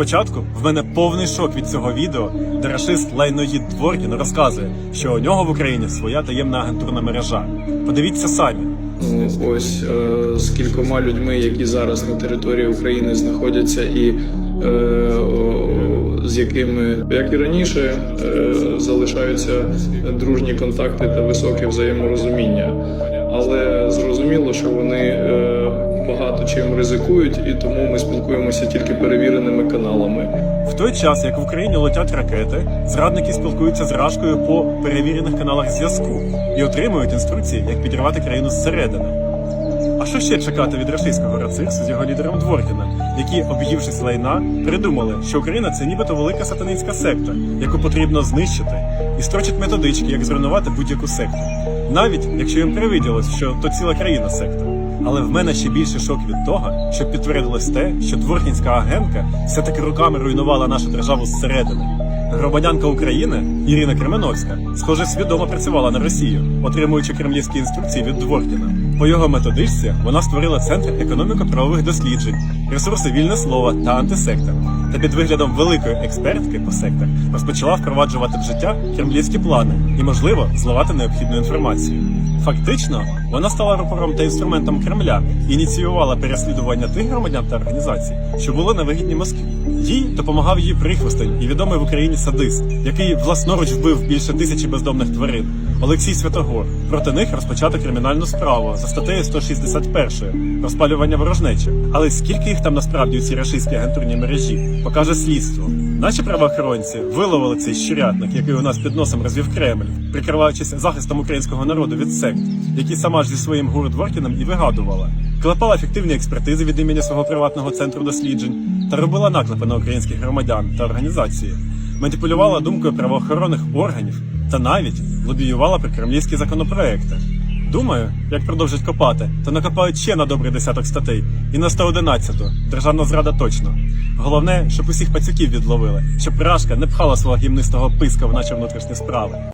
Спочатку в мене повний шок від цього відео, де рашист Лайноїд Дворкін розказує, що у нього в Україні своя таємна агентурна мережа. Подивіться самі. Ну, ось е, з кількома людьми, які зараз на території України знаходяться, і е, о, з якими, як і раніше, е, залишаються дружні контакти та високе взаєморозуміння. Але зрозуміло, що вони е, чим ризикують, і тому ми спілкуємося тільки перевіреними каналами. В той час, як в Україні летять ракети, зрадники спілкуються з Рашкою по перевірених каналах зв'язку і отримують інструкції, як підірвати країну зсередини. А що ще чекати від рашистського рацирсу з його лідером Дворкіна, які, об'ївшись лайна, придумали, що Україна це нібито велика сатанинська секта, яку потрібно знищити, і строчать методички, як зруйнувати будь-яку секту. Навіть якщо їм привиділось, що то ціла країна секта. Але в мене ще більше шок від того, що підтвердилось те, що дворкінська агентка все-таки руками руйнувала нашу державу зсередини. Громадянка України Ірина Кременовська, схоже, свідомо працювала на Росію, отримуючи кремлівські інструкції від Дворкіна. По його методичці вона створила центр економіко-правових досліджень, ресурси вільне слово та антисектор. Та під виглядом великої експертки по сектах розпочала впроваджувати в життя кремлівські плани і, можливо, зливати необхідну інформацію. Фактично, вона стала рупором та інструментом Кремля і ініціювала переслідування тих громадян та організацій, що були на вигідні Москві. Їй допомагав її прихвостень і відомий в Україні садист, який власноруч вбив більше тисячі бездомних тварин. Олексій Святогор. Проти них розпочато кримінальну справу за статтею 161 розпалювання ворожнечі. Але скільки їх там насправді у цій рашистській агентурній мережі покаже слідство. Наші правоохоронці виловили цей щурятник, який у нас під носом розвів Кремль, прикриваючись захистом українського народу від сект, які сама ж зі своїм Гурдворкіном і вигадувала. Клепала фіктивні експертизи від імені свого приватного центру досліджень та робила наклепи на українських громадян та організації, маніпулювала думкою правоохоронних органів та навіть лобіювала прикремлівські законопроекти. Думаю, як продовжать копати, то накопають ще на добрий десяток статей і на 111-ту. Державна зрада точно. Головне, щоб усіх пацюків відловили, щоб Рашка не пхала свого гімнистого писка в наші внутрішні справи.